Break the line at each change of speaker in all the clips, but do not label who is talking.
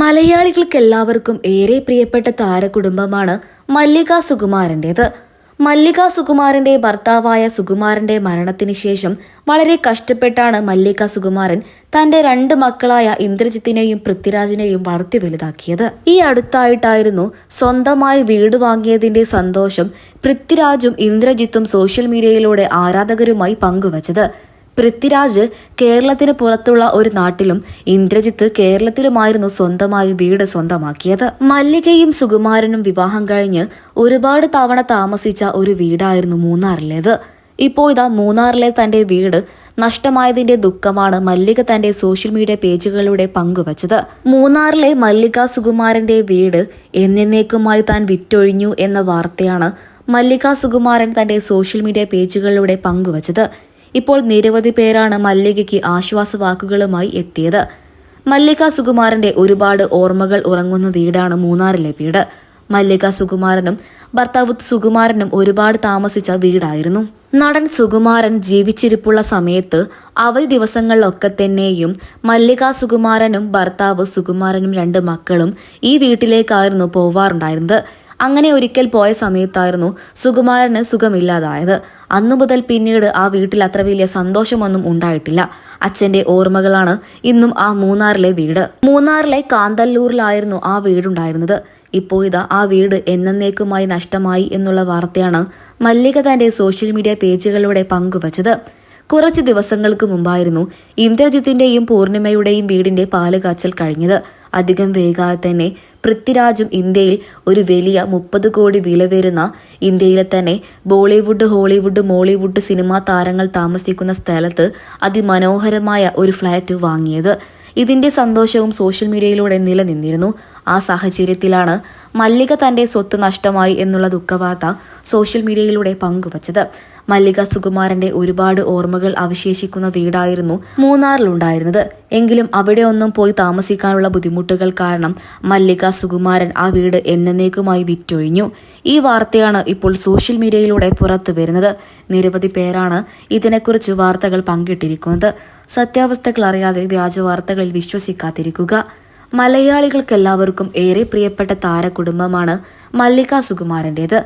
മലയാളികൾക്ക് എല്ലാവർക്കും ഏറെ പ്രിയപ്പെട്ട താരകുടുംബമാണ് മല്ലിക സുകുമാരന്റേത് മല്ലിക സുകുമാരന്റെ ഭർത്താവായ സുകുമാരന്റെ മരണത്തിന് ശേഷം വളരെ കഷ്ടപ്പെട്ടാണ് മല്ലിക സുകുമാരൻ തന്റെ രണ്ട് മക്കളായ ഇന്ദ്രജിത്തിനെയും പൃഥ്വിരാജിനെയും വളർത്തി വലുതാക്കിയത്. ഈ അടുത്തായിട്ടായിരുന്നു സ്വന്തമായി വീട് വാങ്ങിയതിന്റെ സന്തോഷം പൃഥ്വിരാജും ഇന്ദ്രജിത്തും സോഷ്യൽ മീഡിയയിലൂടെ ആരാധകരുമായി പങ്കുവച്ചത്. പൃഥ്വിരാജ് കേരളത്തിന് പുറത്തുള്ള ഒരു നാട്ടിലും ഇന്ദ്രജിത്ത് കേരളത്തിലുമായിരുന്നു സ്വന്തമായി വീട് സ്വന്തമാക്കിയത്. മല്ലികയും സുകുമാരനും വിവാഹം കഴിഞ്ഞ് ഒരുപാട് തവണ താമസിച്ച ഒരു വീടായിരുന്നു മൂന്നാറിലേത്. ഇപ്പോൾ ഇതാ മൂന്നാറിലെ തന്റെ വീട് നഷ്ടമായതിന്റെ ദുഃഖമാണ് മല്ലിക തന്റെ സോഷ്യൽ മീഡിയ പേജുകളിലൂടെ പങ്കുവച്ചത്. മൂന്നാറിലെ മല്ലിക സുകുമാരന്റെ വീട് എന്നേക്കുമായി താൻ വിറ്റൊഴിഞ്ഞു എന്ന വാർത്തയാണ് മല്ലിക സുകുമാരൻ തന്റെ സോഷ്യൽ മീഡിയ പേജുകളിലൂടെ പങ്കുവച്ചത്. ഇപ്പോൾ നിരവധി പേരാണ് മല്ലികയ്ക്ക് ആശ്വാസവാക്കുകളുമായി എത്തിയത്. മല്ലിക സുകുമാരന്റെ ഒരുപാട് ഓർമ്മകൾ ഉറങ്ങുന്ന വീടാണ് മൂന്നാറിലെ വീട്. മല്ലിക സുകുമാരനും ഭർത്താവ് സുകുമാരനും ഒരുപാട് താമസിച്ച വീടായിരുന്നു. നടൻ സുകുമാരൻ ജീവിച്ചിരിപ്പുള്ള സമയത്ത് അവധി ദിവസങ്ങളിലൊക്കെ തന്നെയും മല്ലിക സുകുമാരനും ഭർത്താവ് സുകുമാരനും രണ്ട് മക്കളും ഈ വീട്ടിലേക്കായിരുന്നു പോവാറുണ്ടായിരുന്നത്. അങ്ങനെ ഒരിക്കൽ പോയ സമയത്തായിരുന്നു സുകുമാരന് സുഖമില്ലാതായത്. അന്നു മുതൽ പിന്നീട് ആ വീട്ടിൽ അത്ര വലിയ സന്തോഷമൊന്നും ഉണ്ടായിട്ടില്ല. അച്ഛന്റെ ഓർമ്മകളാണ് ഇന്നും ആ മൂന്നാറിലെ വീട്. മൂന്നാറിലെ കാന്തല്ലൂരിലായിരുന്നു ആ വീടുണ്ടായിരുന്നത്. ഇപ്പോൾ ഇതാ ആ വീട് എന്നേക്കുമായി നഷ്ടമായി എന്നുള്ള വാർത്തയാണ് മല്ലിക തന്റെ സോഷ്യൽ മീഡിയ പേജുകളിലൂടെ പങ്കുവച്ചത്. കുറച്ച് ദിവസങ്ങൾക്ക് മുമ്പായിരുന്നു ഇന്ദ്രജിത്തിന്റെയും പൂർണിമയുടെയും വീടിന്റെ പാൽ കാച്ചൽ കഴിഞ്ഞത്. അധികം വേഗാതെ തന്നെ പൃഥ്വിരാജും ഇന്ത്യയിൽ ഒരു വലിയ മുപ്പത് കോടി വില വരുന്ന ഇന്ത്യയിലെ തന്നെ ബോളിവുഡ് ഹോളിവുഡ് മോളിവുഡ് സിനിമാ താരങ്ങൾ താമസിക്കുന്ന സ്ഥലത്ത് അതിമനോഹരമായ ഒരു ഫ്ലാറ്റ് വാങ്ങിയത്. ഇതിന്റെ സന്തോഷവും സോഷ്യൽ മീഡിയയിലൂടെ നിലനിന്നിരുന്നു. ആ സാഹചര്യത്തിലാണ് മല്ലിക തന്റെ സ്വത്ത് നഷ്ടമായി എന്നുള്ള ദുഃഖവാർത്ത സോഷ്യൽ മീഡിയയിലൂടെ പങ്കുവച്ചത്. മല്ലിക സുകുമാരന്റെ ഒരുപാട് ഓർമ്മകൾ അവശേഷിക്കുന്ന വീടായിരുന്നു മൂന്നാറിലുണ്ടായിരുന്നത്. എങ്കിലും അവിടെ ഒന്നും പോയി താമസിക്കാനുള്ള ബുദ്ധിമുട്ടുകൾ കാരണം മല്ലിക സുകുമാരൻ ആ വീട് എന്നേക്കുമായി വിറ്റൊഴിഞ്ഞു. ഈ വാർത്തയാണ് ഇപ്പോൾ സോഷ്യൽ മീഡിയയിലൂടെ പുറത്തു വരുന്നത്. നിരവധി പേരാണ് ഇതിനെക്കുറിച്ച് വാർത്തകൾ പങ്കിട്ടിരിക്കുന്നത്. സത്യാവസ്ഥകൾ അറിയാതെ വ്യാജ വാർത്തകളിൽ വിശ്വസിക്കാതിരിക്കുക. മലയാളികൾക്കെല്ലാവർക്കും ഏറെ പ്രിയപ്പെട്ട താരകുടുംബമാണ് മല്ലിക സുകുമാരന്റേത്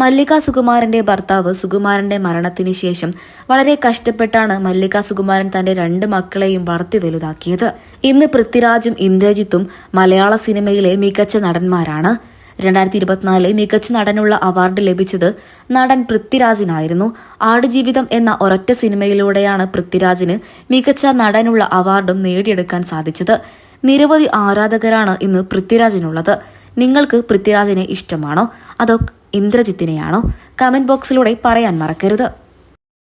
മല്ലിക സുകുമാരന്റെ ഭർത്താവ് സുകുമാരന്റെ മരണത്തിന് ശേഷം വളരെ കഷ്ടപ്പെട്ടാണ് മല്ലിക സുകുമാരൻ തന്റെ രണ്ട് മക്കളെയും വളർത്തി വലുതാക്കിയത്. ഇന്ന് പൃഥ്വിരാജും ഇന്ദ്രജിത്തും മലയാള സിനിമയിലെ മികച്ച നടന്മാരാണ്. രണ്ടായിരത്തി ഇരുപത്തിനാലിൽ മികച്ച നടനുള്ള അവാർഡ് ലഭിച്ചത് നടൻ പൃഥ്വിരാജിനായിരുന്നു. ആടുജീവിതം എന്ന ഒരൊറ്റ സിനിമയിലൂടെയാണ് പൃഥ്വിരാജിന് മികച്ച നടനുള്ള അവാർഡും നേടിയെടുക്കാൻ സാധിച്ചത്. നിരവധി ആരാധകരാണ് ഇന്ന് പൃഥ്വിരാജിനുള്ളത്. നിങ്ങൾക്ക് പൃഥ്വിരാജിനെ ഇഷ്ടമാണോ? അതോ ഇന്ദ്രജിത്തിനെയാണോ? കമന്റ് ബോക്സിലൂടെ പറയാൻ മറക്കരുത്.